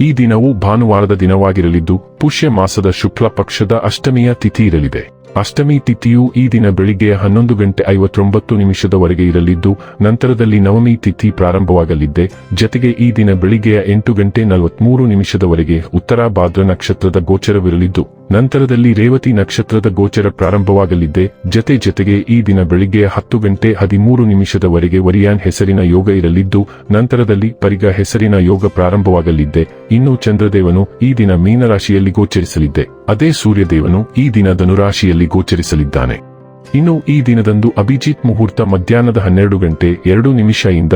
ಈ ದಿನವು ಭಾನುವಾರದ ದಿನವಾಗಿರಲಿದ್ದು, ಪುಷ್ಯ ಮಾಸದ ಶುಕ್ಲ ಪಕ್ಷದ ಅಷ್ಟಮಿಯ ತಿಥಿ ಇರಲಿದೆ. ಅಷ್ಟಮಿ ತಿಥಿಯು ಈ ದಿನ ಬೆಳಿಗ್ಗೆ ಹನ್ನೊಂದು ಗಂಟೆ ಐವತ್ತೊಂಬತ್ತು ನಿಮಿಷದವರೆಗೆ ಇರಲಿದ್ದು, ನಂತರದಲ್ಲಿ ನವಮಿ ತಿಥಿ ಪ್ರಾರಂಭವಾಗಲಿದ್ದೆ. ಜತೆಗೆ ಈ ದಿನ ಬೆಳಿಗ್ಗೆಯ ಎಂಟು ಗಂಟೆ ನಲವತ್ಮೂರು ನಿಮಿಷದವರೆಗೆ ಉತ್ತರಾಭಾದ್ರ ನಕ್ಷತ್ರದ ಗೋಚರವಿರಲಿದ್ದು ನಂತರದಲ್ಲಿ ರೇವತಿ ನಕ್ಷತ್ರದ ಗೋಚರ ಪ್ರಾರಂಭವಾಗಲಿದ್ದೆ. ಜತೆ ಜತೆಗೆ ಈ ದಿನ ಬೆಳಿಗ್ಗೆ ಹತ್ತು ಗಂಟೆ ಹದಿಮೂರು ನಿಮಿಷದವರೆಗೆ ವರಿಯಾನ್ ಹೆಸರಿನ ಯೋಗ ಇರಲಿದ್ದು, ನಂತರದಲ್ಲಿ ಪರಿಗ ಹೆಸರಿನ ಯೋಗ ಪ್ರಾರಂಭವಾಗಲಿದ್ದೆ. ಇನ್ನು ಚಂದ್ರದೇವನು ಈ ದಿನ ಮೀನರಾಶಿಯಲ್ಲಿ ಗೋಚರಿಸಲಿದ್ದೆ. ಅದೇ ಸೂರ್ಯದೇವನು ಈ ದಿನ ಧನುರಾಶಿಯಲ್ಲಿ ಗೋಚರಿಸಲಿದ್ದಾನೆ. ಇನ್ನು ಈ ದಿನದಂದು ಅಭಿಜಿತ್ ಮುಹೂರ್ತ ಮಧ್ಯಾಹ್ನದ ಹನ್ನೆರಡು ಗಂಟೆ ಎರಡು ನಿಮಿಷದಿಂದ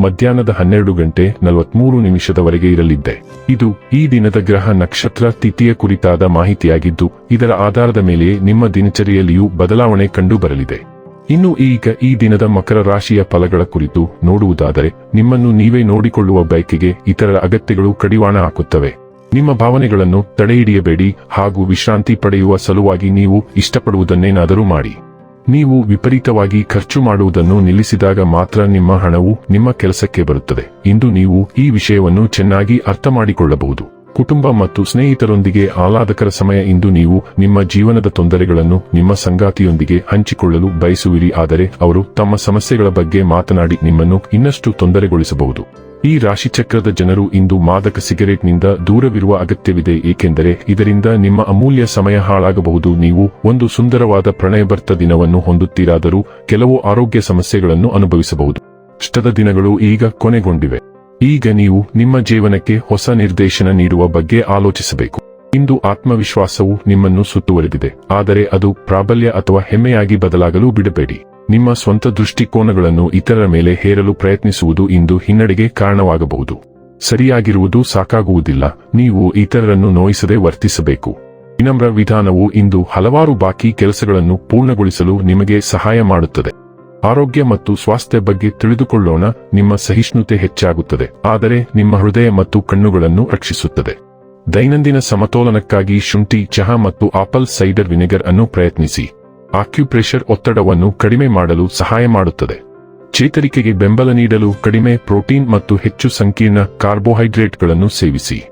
ಮಧ್ಯಾಹ್ನದ ಹನ್ನೆರಡು ಗಂಟೆ ನಲವತ್ಮೂರು ನಿಮಿಷದವರೆಗೆ ಇರಲಿದ್ದೆ ಇದು ಈ ದಿನದ ಗ್ರಹ ನಕ್ಷತ್ರ ತಿಥಿಯ ಕುರಿತಾದ ಮಾಹಿತಿಯಾಗಿದ್ದು, ಇದರ ಆಧಾರದ ಮೇಲೆ ನಿಮ್ಮ ದಿನಚರಿಯಲ್ಲಿಯೂ ಬದಲಾವಣೆ ಕಂಡುಬರಲಿದೆ. ಇನ್ನು ಈಗ ಈ ದಿನದ ಮಕರ ರಾಶಿಯ ಫಲಗಳ ಕುರಿತು ನೋಡುವುದಾದರೆ, ನಿಮ್ಮನ್ನು ನೀವೇ ನೋಡಿಕೊಳ್ಳುವ ಬಯಕೆಗೆ ಇತರರ ಅಗತ್ಯಗಳು ಕಡಿವಾಣ ಹಾಕುತ್ತವೆ. ನಿಮ್ಮ ಭಾವನೆಗಳನ್ನು ತಡೆಹಿಡಿಯಬೇಡಿ ಹಾಗೂ ವಿಶ್ರಾಂತಿ ಪಡೆಯುವ ಸಲುವಾಗಿ ನೀವು ಇಷ್ಟಪಡುವುದನ್ನೇನಾದರೂ ಮಾಡಿ. ನೀವು ವಿಪರೀತವಾಗಿ ಖರ್ಚು ಮಾಡುವುದನ್ನು ನಿಲ್ಲಿಸಿದಾಗ ಮಾತ್ರ ನಿಮ್ಮ ಹಣವು ನಿಮ್ಮ ಕೆಲಸಕ್ಕೆ ಬರುತ್ತದೆ. ಇಂದು ನೀವು ಈ ವಿಷಯವನ್ನು ಚೆನ್ನಾಗಿ ಅರ್ಥ ಮಾಡಿಕೊಳ್ಳಬಹುದು ಕುಟುಂಬ ಮತ್ತು ಸ್ನೇಹಿತರೊಂದಿಗೆ ಆಹ್ಲಾದಕರ ಸಮಯ ಇಂದು ನೀವು ನಿಮ್ಮ ಜೀವನದ ತೊಂದರೆಗಳನ್ನು ನಿಮ್ಮ ಸಂಗಾತಿಯೊಂದಿಗೆ ಹಂಚಿಕೊಳ್ಳಲು ಬಯಸುವಿರಿ. ಆದರೆ ಅವರು ತಮ್ಮ ಸಮಸ್ಯೆಗಳ ಬಗ್ಗೆ ಮಾತನಾಡಿ ನಿಮ್ಮನ್ನು ಇನ್ನಷ್ಟು ತೊಂದರೆಗೊಳಿಸಬಹುದು. ಈ ರಾಶಿಚಕ್ರದ ಜನರು ಇಂದು ಮಾದಕ ಸಿಗರೇಟ್ನಿಂದ ದೂರವಿರುವ ಅಗತ್ಯವಿದೆ, ಏಕೆಂದರೆ ಇದರಿಂದ ನಿಮ್ಮ ಅಮೂಲ್ಯ ಸಮಯ ಹಾಳಾಗಬಹುದು. ನೀವು ಒಂದು ಸುಂದರವಾದ ಪ್ರಣಯಭರ್ತ ದಿನವನ್ನು ಹೊಂದುತ್ತೀರಾದರೂ ಕೆಲವು ಆರೋಗ್ಯ ಸಮಸ್ಯೆಗಳನ್ನು ಅನುಭವಿಸಬಹುದು. ಇಷ್ಟದ ದಿನಗಳು ಈಗ ಕೊನೆಗೊಂಡಿವೆ. ಈಗ ನೀವು ನಿಮ್ಮ ಜೀವನಕ್ಕೆ ಹೊಸ ನಿರ್ದೇಶನ ನೀಡುವ ಬಗ್ಗೆ ಆಲೋಚಿಸಬೇಕು. ಇಂದು ಆತ್ಮವಿಶ್ವಾಸವು ನಿಮ್ಮನ್ನು ಸುತ್ತುವರೆದಿದೆ, ಆದರೆ ಅದು ಪ್ರಾಬಲ್ಯ ಅಥವಾ ಹೆಮ್ಮೆಯಾಗಿ ಬದಲಾಗಲು ಬಿಡಬೇಡಿ. ನಿಮ್ಮ ಸ್ವಂತ ದೃಷ್ಟಿಕೋನಗಳನ್ನು ಇತರರ ಮೇಲೆ ಹೇರಲು ಪ್ರಯತ್ನಿಸುವುದು ಇಂದು ಹಿನ್ನಡೆಗೆ ಕಾರಣವಾಗಬಹುದು. ಸರಿಯಾಗಿರುವುದು ಸಾಕಾಗುವುದಿಲ್ಲ. ನೀವು ಇತರರನ್ನು ನೋಯಿಸದೆ ವರ್ತಿಸಬೇಕು. ವಿನಮ್ರ ವಿಧಾನವು ಇಂದು ಹಲವಾರು ಬಾಕಿ ಕೆಲಸಗಳನ್ನು ಪೂರ್ಣಗೊಳಿಸಲು ನಿಮಗೆ ಸಹಾಯ ಮಾಡುತ್ತದೆ. ಆರೋಗ್ಯ ಮತ್ತು ಸ್ವಾಸ್ಥ್ಯ ಬಗ್ಗೆ ತಿಳಿದುಕೊಳ್ಳೋಣ. ನಿಮ್ಮ ಸಹಿಷ್ಣುತೆ ಹೆಚ್ಚಾಗುತ್ತದೆ. ಆದರೆ ನಿಮ್ಮ ಹೃದಯ ಮತ್ತು ಕಣ್ಣುಗಳನ್ನು ರಕ್ಷಿಸುತ್ತದೆ. ದೈನಂದಿನ ಸಮತೋಲನಕ್ಕಾಗಿ ಶುಂಠಿ, ಚಹಾ ಮತ್ತು ಆಪಲ್ ಸೈಡರ್ ವಿನೆಗರ್ ಅನ್ನು ಪ್ರಯತ್ನಿಸಿ. ಆಕ್ಯುಪ್ರೆಷರ್ ಒತ್ತಡವನ್ನು ಕಡಿಮೆ ಮಾಡಲು ಸಹಾಯ ಮಾಡುತ್ತದೆ. ಚೇತರಿಕೆಗೆ ಬೆಂಬಲ ನೀಡಲು ಕಡಿಮೆ ಪ್ರೋಟೀನ್ ಮತ್ತು ಹೆಚ್ಚು ಸಂಕೀರ್ಣ ಕಾರ್ಬೋಹೈಡ್ರೇಟ್ಗಳನ್ನು ಸೇವಿಸಿ.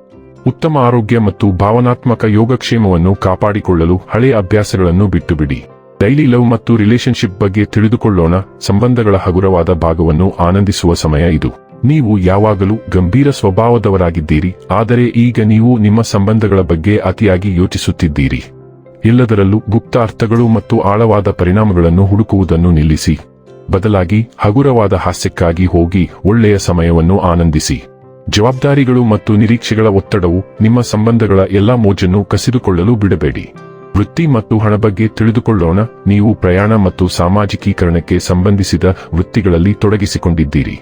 ಉತ್ತಮ ಆರೋಗ್ಯ ಮತ್ತು ಭಾವನಾತ್ಮಕ ಯೋಗಕ್ಷೇಮವನ್ನು ಕಾಪಾಡಿಕೊಳ್ಳಲು ಹಳೆಯ ಅಭ್ಯಾಸಗಳನ್ನು ಬಿಟ್ಟುಬಿಡಿ. ಡೈಲಿ ಲವ್ ಮತ್ತು ರಿಲೇಶನ್ಶಿಪ್ ಬಗ್ಗೆ ತಿಳಿದುಕೊಳ್ಳೋಣ. ಸಂಬಂಧಗಳ ಹಗುರವಾದ ಭಾಗವನ್ನು ಆನಂದಿಸುವ ಸಮಯ ಇದು. ನೀವು ಯಾವಾಗಲೂ ಗಂಭೀರ ಸ್ವಭಾವದವರಾಗಿದ್ದೀರಿ. ಆದರೆ ಈಗ ನೀವು ನಿಮ್ಮ ಸಂಬಂಧಗಳ ಬಗ್ಗೆ ಅತಿಯಾಗಿ ಯೋಚಿಸುತ್ತಿದ್ದೀರಿ. ಎಲ್ಲದರಲ್ಲೂ ಗುಪ್ತ ಅರ್ಥಗಳು ಮತ್ತು ಆಳವಾದ ಪರಿಣಾಮಗಳನ್ನು ಹುಡುಕುವುದನ್ನು ನಿಲ್ಲಿಸಿ. ಬದಲಾಗಿ ಹಗುರವಾದ ಹಾಸ್ಯಕ್ಕಾಗಿ ಹೋಗಿ ಒಳ್ಳೆಯ ಸಮಯವನ್ನು ಆನಂದಿಸಿ. ಜವಾಬ್ದಾರಿಗಳು ಮತ್ತು ನಿರೀಕ್ಷೆಗಳ ಒತ್ತಡವು ನಿಮ್ಮ ಸಂಬಂಧಗಳ ಎಲ್ಲಾ ಮೋಜನ್ನು ಕಸಿದುಕೊಳ್ಳಲು ಬಿಡಬೇಡಿ. ವೃತ್ತಿ ಮತ್ತು ಹಣ ಬಗ್ಗೆ ತಿಳಿದುಕೊಳ್ಳೋಣ, ನೀವು ಪ್ರಯಾಣ ಮತ್ತು ಸಾಮಾಜಿಕೀಕರಣಕ್ಕೆ ಸಂಬಂಧಿಸಿದ ವೃತ್ತಿಗಳಲ್ಲಿ ತೊಡಗಿಸಿಕೊಂಡಿದ್ದೀರಿ.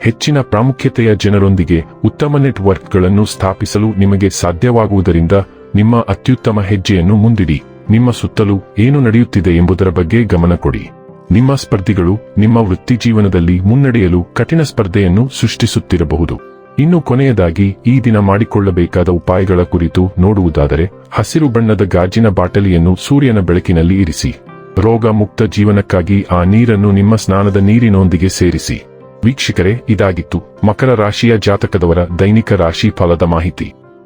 ಹೆಚ್ಚಿನ ಪ್ರಾಮುಖ್ಯತೆಯ ಜನರೊಂದಿಗೆ ಉತ್ತಮ ನೆಟ್ವರ್ಕ್ಗಳನ್ನು ಸ್ಥಾಪಿಸಲು ನಿಮಗೆ ಸಾಧ್ಯವಾಗುವುದರಿಂದ ನಿಮ್ಮ ಅತ್ಯುತ್ತಮ ಹೆಜ್ಜೆಯನ್ನು ಮುಂದಿಡಿ. ನಿಮ್ಮ ಸುತ್ತಲೂ ಏನು ನಡೆಯುತ್ತಿದೆ ಎಂಬುದರ ಬಗ್ಗೆ ಗಮನ ಕೊಡಿ. ನಿಮ್ಮ ಸ್ಪರ್ಧಿಗಳು ನಿಮ್ಮ ವೃತ್ತಿ ಜೀವನದಲ್ಲಿ ಮುನ್ನಡೆಯಲು ಕಠಿಣ ಸ್ಪರ್ಧೆಯನ್ನು ಸೃಷ್ಟಿಸುತ್ತಿರಬಹುದು. ಇನ್ನು ಕೊನೆಯದಾಗಿ, ಈ ದಿನ ಮಾಡಿಕೊಳ್ಳಬೇಕಾದ ಉಪಾಯಗಳ ಕುರಿತು ನೋಡುವುದಾದರೆ, ಹಸಿರು ಬಣ್ಣದ ಗಾಜಿನ ಬಾಟಲಿಯನ್ನು ಸೂರ್ಯನ ಬೆಳಕಿನಲ್ಲಿ ಇರಿಸಿ. ರೋಗ ಮುಕ್ತ ಜೀವನಕ್ಕಾಗಿ ಆ ನೀರನ್ನು ನಿಮ್ಮ ಸ್ನಾನದ ನೀರಿನೊಂದಿಗೆ ಸೇರಿಸಿ. ವೀಕ್ಷಕರೇ, ಇದಾಗಿತ್ತು ಮಕರ ರಾಶಿಯ ಜಾತಕದವರ ದೈನಿಕ ರಾಶಿ ಫಲದ ಮಾಹಿತಿ.